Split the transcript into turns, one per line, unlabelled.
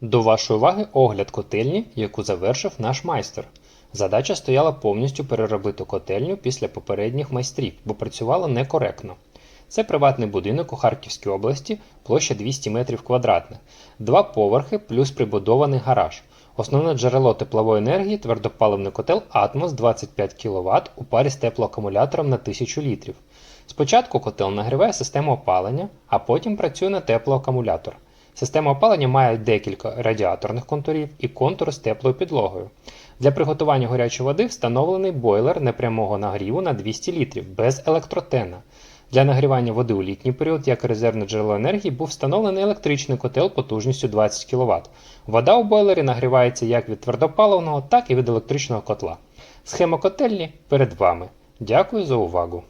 До вашої уваги огляд котельні, яку завершив наш майстер. Задача стояла повністю переробити котельню після попередніх майстрів, бо працювала некоректно. Це приватний будинок у Харківській області, площа 200 метрів квадратних, два поверхи плюс прибудований гараж. Основне джерело теплової енергії твердопаливний котел Атмос 25 кВт у парі з теплоакумулятором на 1000 літрів. Спочатку котел нагріває систему опалення, а потім працює на теплоакумулятор. Система опалення має декілька радіаторних контурів і контур з теплою підлогою. Для приготування гарячої води встановлений бойлер непрямого нагріву на 200 літрів без електротена. Для нагрівання води у літній період як резервне джерело енергії був встановлений електричний котел потужністю 20 кВт. Вода у бойлері нагрівається як від твердопаливного, так і від електричного котла. Схема котельні перед вами. Дякую за увагу!